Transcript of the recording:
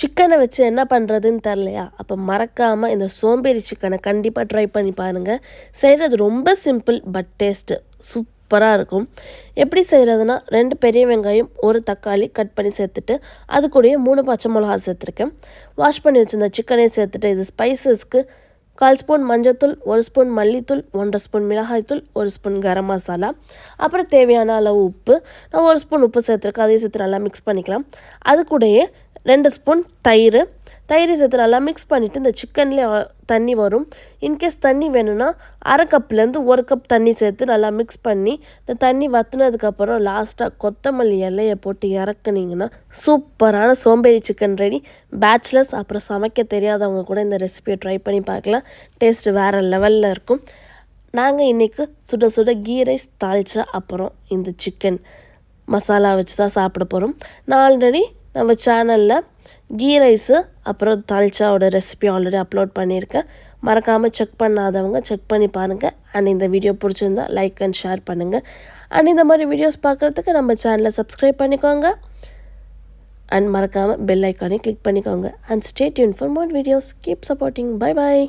சிக்கனை வச்சு என்ன பண்ணுறதுன்னு தெரிலையா அப்போ மறக்காமல் இந்த சோம்பேறி சிக்கனை கண்டிப்பாக ட்ரை பண்ணி பாருங்கள் செய்கிறது ரொம்ப சிம்பிள் பட் டேஸ்ட்டு சூப்பராக இருக்கும். எப்படி செய்கிறதுனா ரெண்டு பெரிய வெங்காயம் ஒரு தக்காளி கட் பண்ணி சேர்த்துட்டு அது கூடயே மூணு பச்சை மிளகா சேர்த்துருக்கேன். வாஷ் பண்ணி வச்சுருந்த சிக்கனையும் சேர்த்துட்டு இது ஸ்பைசஸ்க்கு கால் ஸ்பூன் மஞ்சத்தூள் ஒரு ஸ்பூன் மல்லித்தூள் ஒன்றரை ஸ்பூன் மிளகாய்த்தூள் ஒரு ஸ்பூன் கரம் மசாலா. அப்புறம் தேவையான அளவு உப்பு. நான் ஒரு ஸ்பூன் உப்பு சேர்த்துருக்கேன். அதையும் சேர்த்து நல்லா மிக்ஸ் பண்ணிக்கலாம். அது கூடயே ரெண்டு ஸ்பூன் தயிர் தயிர் சேர்த்து நல்லா மிக்ஸ் பண்ணிவிட்டு இந்த சிக்கன்லேயே தண்ணி வரும். இன்கேஸ் தண்ணி வேணும்னா அரை கப்லேருந்து ஒரு கப் தண்ணி சேர்த்து நல்லா மிக்ஸ் பண்ணி இந்த தண்ணி வற்றினதுக்கப்புறம் லாஸ்ட்டாக கொத்தமல்லி இலையை போட்டு இறக்குனீங்கன்னா சூப்பரான சோம்பேறி சிக்கன் ரெடி பேச்சுலர்ஸ் அப்புறம் சமைக்க தெரியாதவங்க கூட இந்த ரெசிபியை ட்ரை பண்ணி பார்க்கலாம். டேஸ்ட் வேறு லெவலில் இருக்கும். நாங்கள் இன்றைக்கு சுட சுட கீ ரைஸ் தாளிச்சா அப்புறம் இந்த சிக்கன் மசாலா வச்சு தான் சாப்பிட போகிறோம் நான் ஆல்ரெடி நம்ம சேனலில் கீ ரைஸு அப்புறம் தால்ச்சாவோட ரெசிபி ஆல்ரெடி அப்லோட் பண்ணியிருக்கேன். மறக்காமல் செக் பண்ணாதவங்க செக் பண்ணி பாருங்கள் அண்ட் இந்த வீடியோ பிடிச்சிருந்தா லைக் அண்ட் ஷேர் பண்ணுங்கள் அண்ட் இந்த மாதிரி வீடியோஸ் பார்க்குறதுக்கு நம்ம சேனலை சப்ஸ்கிரைப் பண்ணிக்கோங்க. அண்ட் மறக்காமல் பெல் ஐக்கானே கிளிக் பண்ணிக்கோங்க. And stay tuned for more videos keep supporting bye bye